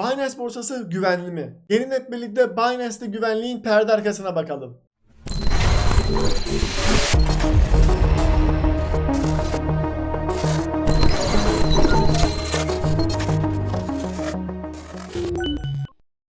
Binance borsası güvenli mi? Gelin hep birlikte Binance'de güvenliğin perde arkasına bakalım.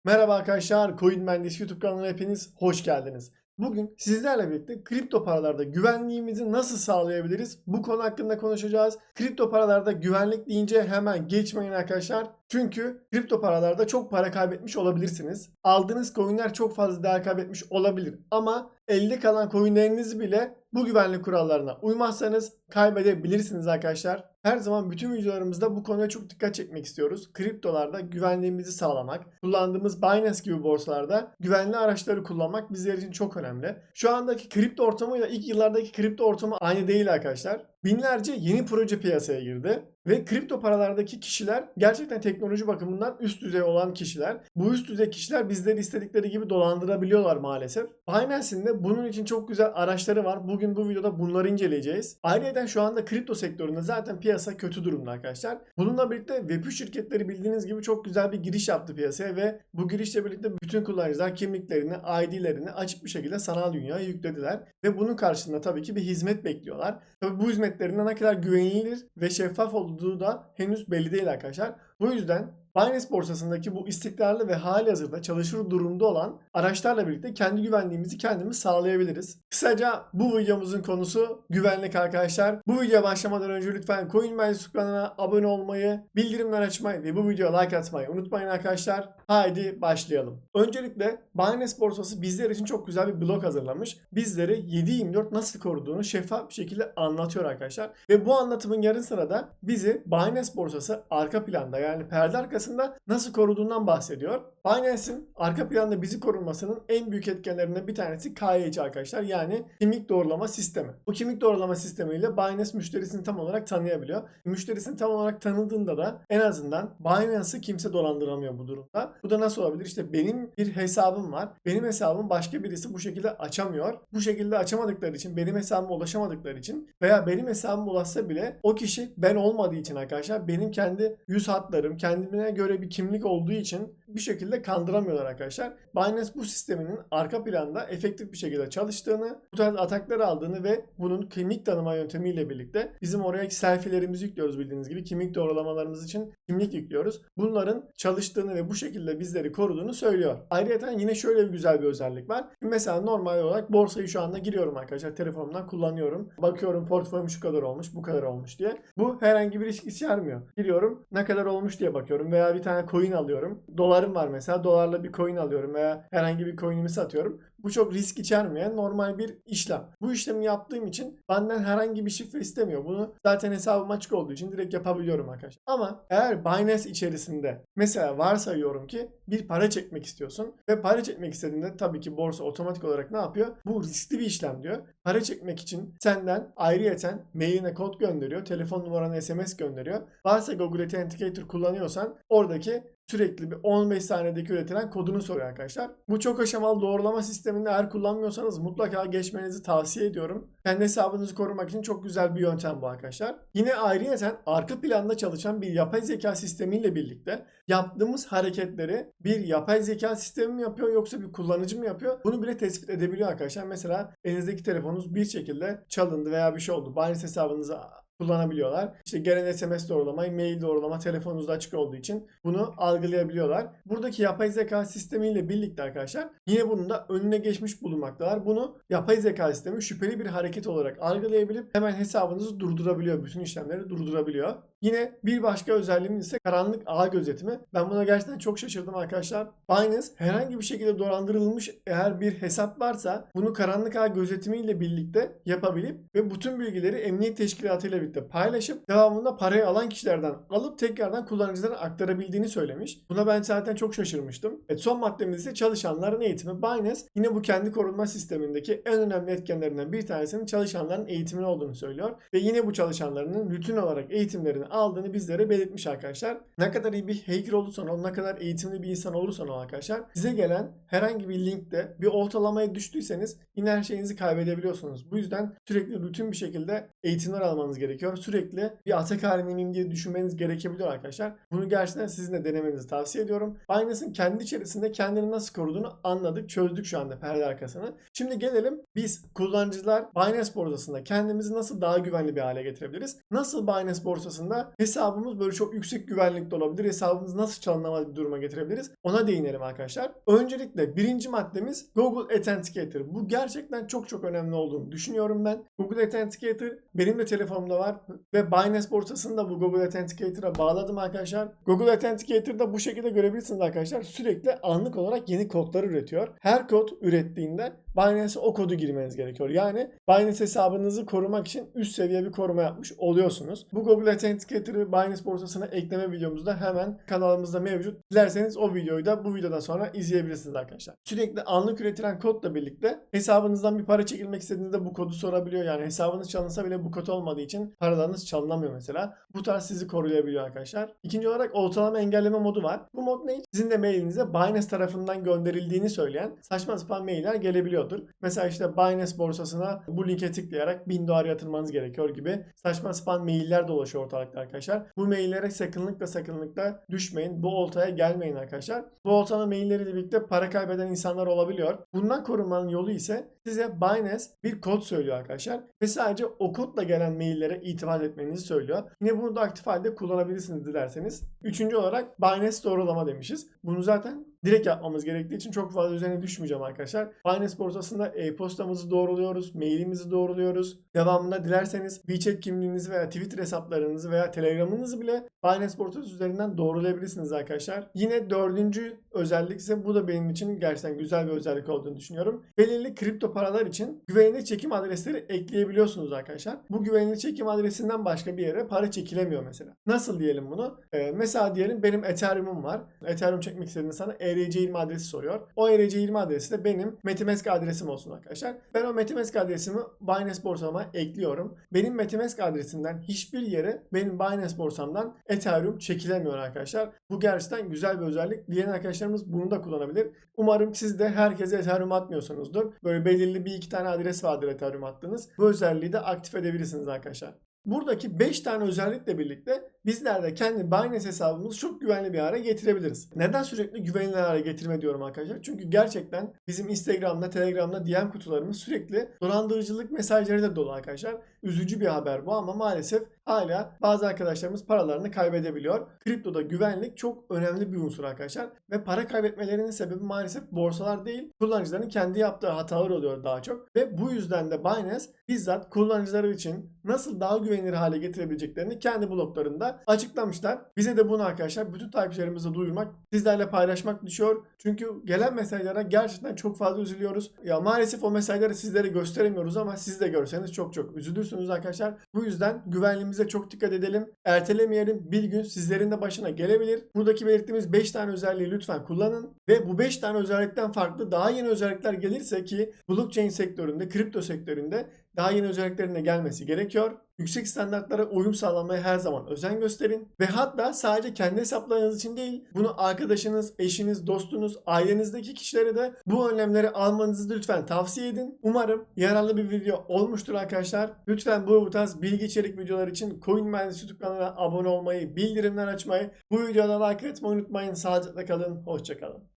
Merhaba arkadaşlar, Coin Mühendisi YouTube kanalına hepiniz hoş geldiniz. Bugün sizlerle birlikte kripto paralarda güvenliğimizi nasıl sağlayabiliriz? Bu konu hakkında konuşacağız. Kripto paralarda güvenlik deyince hemen geçmeyin arkadaşlar. Çünkü kripto paralarda çok para kaybetmiş olabilirsiniz. Aldığınız coinler çok fazla değer kaybetmiş olabilir. Ama elde kalan coinlerinizi bile bu güvenlik kurallarına uymazsanız kaybedebilirsiniz arkadaşlar. Her zaman bütün videolarımızda bu konuya çok dikkat çekmek istiyoruz. Kriptolarda güvenliğimizi sağlamak, kullandığımız Binance gibi borsalarda güvenli araçları kullanmak bizler için çok önemli. Şu andaki kripto ortamıyla ilk yıllardaki kripto ortamı aynı değil arkadaşlar. Binlerce yeni proje piyasaya girdi ve kripto paralardaki kişiler gerçekten teknoloji bakımından üst düzey olan kişiler. Bu üst düzey kişiler bizleri istedikleri gibi dolandırabiliyorlar maalesef. Binance'in de bunun için çok güzel araçları var. Bugün bu videoda bunları inceleyeceğiz. Ayrıca şu anda kripto sektöründe zaten piyasa kötü durumda arkadaşlar. Bununla birlikte Web3 şirketleri bildiğiniz gibi çok güzel bir giriş yaptı piyasaya ve bu girişle birlikte bütün kullanıcılar kimliklerini, ID'lerini açık bir şekilde sanal dünyaya yüklediler. Ve bunun karşılığında tabii ki bir hizmet bekliyorlar. Tabii bu hizmetlerin ne kadar güvenilir ve şeffaf olduğu da henüz belli değil arkadaşlar. Bu yüzden Binance borsasındaki bu istikrarlı ve hali hazırda çalışır durumda olan araçlarla birlikte kendi güvenliğimizi kendimiz sağlayabiliriz. Kısaca bu videomuzun konusu güvenlik arkadaşlar. Bu videoya başlamadan önce lütfen Coin Mühendisi kanalına abone olmayı, bildirimler açmayı ve bu videoya like atmayı unutmayın arkadaşlar. Haydi başlayalım. Öncelikle Binance borsası bizler için çok güzel bir blog hazırlamış. Bizleri 7/24 nasıl koruduğunu şeffaf bir şekilde anlatıyor arkadaşlar. Ve bu anlatımın yarı sırada bizi Binance borsası arka planda yani perde arkasında nasıl koruduğundan bahsediyor. Binance'in arka planda bizi korunmasının en büyük etkenlerinden bir tanesi KYC arkadaşlar. Yani kimlik doğrulama sistemi. Bu kimlik doğrulama sistemiyle Binance müşterisini tam olarak tanıyabiliyor. Müşterisini tam olarak tanıdığında da en azından Binance'ı kimse dolandıramıyor bu durumda. Bu da nasıl olabilir? İşte benim bir hesabım var. Benim hesabım başka birisi bu şekilde açamıyor. Bu şekilde açamadıkları için, benim hesabıma ulaşamadıkları için veya benim hesabıma ulaşsa bile o kişi ben olmadığı için arkadaşlar benim kendi yüz hatlarım, kendime göre bir kimlik olduğu için bir şekilde kandıramıyorlar arkadaşlar. Binance bu sisteminin arka planda efektif bir şekilde çalıştığını, bu tarz atakları aldığını ve bunun kimlik tanıma yöntemiyle birlikte bizim oraya selfie'lerimizi yüklüyoruz bildiğiniz gibi. Kimlik doğrulamalarımız için kimlik yüklüyoruz. Bunların çalıştığını ve bu şekilde bizleri koruduğunu söylüyor. Ayrıca yine şöyle bir güzel bir özellik var. Mesela normal olarak borsayı şu anda giriyorum arkadaşlar. Telefonumdan kullanıyorum. Bakıyorum portföyüm şu kadar olmuş, bu kadar olmuş diye. Bu herhangi bir risk içermiyor. Giriyorum ne kadar olmuş diye bakıyorum veya bir tane coin alıyorum. Dolarım var mesela. Dolarla bir coin alıyorum veya herhangi bir coin'imi satıyorum. Bu çok risk içermeyen normal bir işlem. Bu işlemi yaptığım için benden herhangi bir şifre istemiyor. Bunu zaten hesabım açık olduğu için direkt yapabiliyorum arkadaşlar. Ama eğer Binance içerisinde mesela varsayıyorum ki bir para çekmek istiyorsun ve para çekmek istediğinde tabii ki borsa otomatik olarak ne yapıyor? Bu riskli bir işlem diyor. Para çekmek için senden ayrıyeten mailine kod gönderiyor. Telefon numaranı SMS gönderiyor. Varsa Google Authenticator kullanıyorsan oradaki sürekli bir 15 saniyedeki üretilen kodunu soruyor arkadaşlar. Bu çok aşamalı doğrulama sistemini eğer kullanmıyorsanız mutlaka geçmenizi tavsiye ediyorum. Kendi hesabınızı korumak için çok güzel bir yöntem bu arkadaşlar. Yine ayrıyeten arka planda çalışan bir yapay zeka sistemiyle birlikte yaptığımız hareketleri bir yapay zeka sistemi mi yapıyor yoksa bir kullanıcı mı yapıyor? Bunu bile tespit edebiliyor arkadaşlar. Mesela elinizdeki telefonunuz bir şekilde çalındı veya bir şey oldu. Binance hesabınızı kullanabiliyorlar. İşte gelen SMS doğrulama, mail doğrulama telefonunuzda açık olduğu için bunu algılayabiliyorlar. Buradaki yapay zeka sistemiyle birlikte arkadaşlar yine bunun da önüne geçmiş bulunmaktalar. Bunu yapay zeka sistemi şüpheli bir hareket olarak algılayabilip hemen hesabınızı durdurabiliyor. Bütün işlemleri durdurabiliyor. Yine bir başka özelliğimiz ise karanlık ağ gözetimi. Ben buna gerçekten çok şaşırdım arkadaşlar. Binance herhangi bir şekilde dolandırılmış eğer bir hesap varsa bunu karanlık ağ gözetimiyle birlikte yapabilip ve bütün bilgileri emniyet teşkilatıyla birlikte paylaşıp devamında parayı alan kişilerden alıp tekrardan kullanıcılara aktarabildiğini söylemiş. Buna ben zaten çok şaşırmıştım. Evet, son maddemiz ise çalışanların eğitimi. Binance yine bu kendi korunma sistemindeki en önemli etkenlerinden bir tanesinin çalışanların eğitimini olduğunu söylüyor. Ve yine bu çalışanlarının rutin olarak eğitimlerini aldığını bizlere belirtmiş arkadaşlar. Ne kadar iyi bir hacker olursan ol, ne kadar eğitimli bir insan olursan ol arkadaşlar. Size gelen herhangi bir linkte bir ortalamaya düştüyseniz yine her şeyinizi kaybedebiliyorsunuz. Bu yüzden sürekli rutin bir şekilde eğitimler almanız gerekiyor. Sürekli bir atak halinde miyim diye düşünmeniz gerekebiliyor arkadaşlar. Bunu gerçekten sizin de denemenizi tavsiye ediyorum. Binance'ın kendi içerisinde kendini nasıl koruduğunu anladık, çözdük şu anda perde arkasını. Şimdi gelelim biz kullanıcılar Binance borsasında kendimizi nasıl daha güvenli bir hale getirebiliriz? Nasıl Binance borsasında hesabımız böyle çok yüksek güvenlikte olabilir? Hesabımız nasıl çalınamaz bir duruma getirebiliriz? Ona değinelim arkadaşlar. Öncelikle birinci maddemiz Google Authenticator. Bu gerçekten çok çok önemli olduğunu düşünüyorum ben. Google Authenticator benim de telefonumda var ve Binance borsasını bu Google Authenticator'a bağladım arkadaşlar. Google Authenticator'da bu şekilde görebilirsiniz arkadaşlar. Sürekli anlık olarak yeni kodlar üretiyor. Her kod ürettiğinde Binance'e o kodu girmeniz gerekiyor. Yani Binance hesabınızı korumak için üst seviye bir koruma yapmış oluyorsunuz. Bu Google Authenticator'ı Binance borsasına ekleme videomuzda hemen kanalımızda mevcut. Dilerseniz o videoyu da bu videodan sonra izleyebilirsiniz arkadaşlar. Sürekli anlık üretilen kodla birlikte hesabınızdan bir para çekilmek istediğinizde bu kodu sorabiliyor. Yani hesabınız çalınsa bile bu kod olmadığı için paralarınız çalınamıyor mesela. Bu tarz sizi koruyabiliyor arkadaşlar. İkinci olarak ortalama engelleme modu var. Bu mod ne? Sizin de mailinize Binance tarafından gönderildiğini söyleyen saçma sapan mailler gelebiliyordur. Mesela işte Binance borsasına bu linke tıklayarak 1000 dolar yatırmanız gerekiyor gibi saçma sapan mailler dolaşıyor ortalıkta arkadaşlar. Bu maillere sakınlıkla sakınlıkla düşmeyin. Bu oltaya gelmeyin arkadaşlar. Bu oltana mailleriyle birlikte para kaybeden insanlar olabiliyor. Bundan korunmanın yolu ise size Binance bir kod söylüyor arkadaşlar. Ve sadece o kodla gelen maillere itimat etmenizi söylüyor. Yine bunu da aktif halde kullanabilirsiniz dilerseniz. Üçüncü olarak Binance doğrulama demişiz. Bunu zaten direkt yapmamız gerektiği için çok fazla üzerine düşmeyeceğim arkadaşlar. Binance borsasında e-postamızı doğruluyoruz, mailimizi doğruluyoruz. Devamında dilerseniz WeChat kimliğinizi veya Twitter hesaplarınızı veya Telegram'ınızı bile Binance borsası üzerinden doğrulayabilirsiniz arkadaşlar. Yine dördüncü özellik ise bu da benim için gerçekten güzel bir özellik olduğunu düşünüyorum. Belirli kripto paralar için güvenilir çekim adresleri ekleyebiliyorsunuz arkadaşlar. Bu güvenilir çekim adresinden başka bir yere para çekilemiyor mesela. Nasıl diyelim bunu? Ee, mesela diyelim benim Ethereum'um var. Ethereum çekmek istediğinde sana ERC20 adresi soruyor. O ERC20 adresi de benim Metamask adresim olsun arkadaşlar. Ben o Metamask adresimi Binance borsama ekliyorum. Benim Metamask adresinden hiçbir yere benim Binance borsamdan Ethereum çekilemiyor arkadaşlar. Bu gerçekten güzel bir özellik. Diyen arkadaşlarımız bunu da kullanabilir. Umarım siz de herkese Ethereum atmıyorsunuzdur. Böyle belirli bir iki tane adres vardır Ethereum attığınız. Bu özelliği de aktif edebilirsiniz arkadaşlar. Buradaki 5 tane özellikle birlikte bizler de kendi Binance hesabımızı çok güvenli bir hale getirebiliriz. Neden sürekli güvenli hale getirme diyorum arkadaşlar? Çünkü gerçekten bizim Instagram'da, Telegram'da DM kutularımız sürekli dolandırıcılık mesajları da dolu arkadaşlar. Üzücü bir haber bu ama maalesef hala bazı arkadaşlarımız paralarını kaybedebiliyor. Kriptoda güvenlik çok önemli bir unsur arkadaşlar. Ve para kaybetmelerinin sebebi maalesef borsalar değil, kullanıcıların kendi yaptığı hatalar oluyor daha çok. Ve bu yüzden de Binance bizzat kullanıcıları için nasıl daha güvenilir hale getirebileceklerini kendi açıklamışlar. Bize de bunu arkadaşlar bütün takipçilerimize duyurmak, sizlerle paylaşmak düşüyor. Çünkü gelen mesajlara gerçekten çok fazla üzülüyoruz. Ya maalesef o mesajları sizlere gösteremiyoruz ama siz de görseniz çok çok üzülürsünüz arkadaşlar. Bu yüzden güvenliğimize çok dikkat edelim. Ertelemeyelim. Bir gün sizlerin de başına gelebilir. Buradaki belirttiğimiz 5 tane özelliği lütfen kullanın. Ve bu 5 tane özellikten farklı daha yeni özellikler gelirse ki blockchain sektöründe, kripto sektöründe daha yeni özelliklerin de gelmesi gerekiyor. Yüksek standartlara uyum sağlamaya her zaman özen gösterin. Ve hatta sadece kendi hesaplarınız için değil, bunu arkadaşınız, eşiniz, dostunuz, ailenizdeki kişilere de bu önlemleri almanızı lütfen tavsiye edin. Umarım yararlı bir video olmuştur arkadaşlar. Lütfen bu tarz bilgi içerik videolar için Coin Mühendisi YouTube kanalına abone olmayı, bildirimler açmayı, bu videoda like etmeyi unutmayın. Sağlıcakla kalın, hoşçakalın.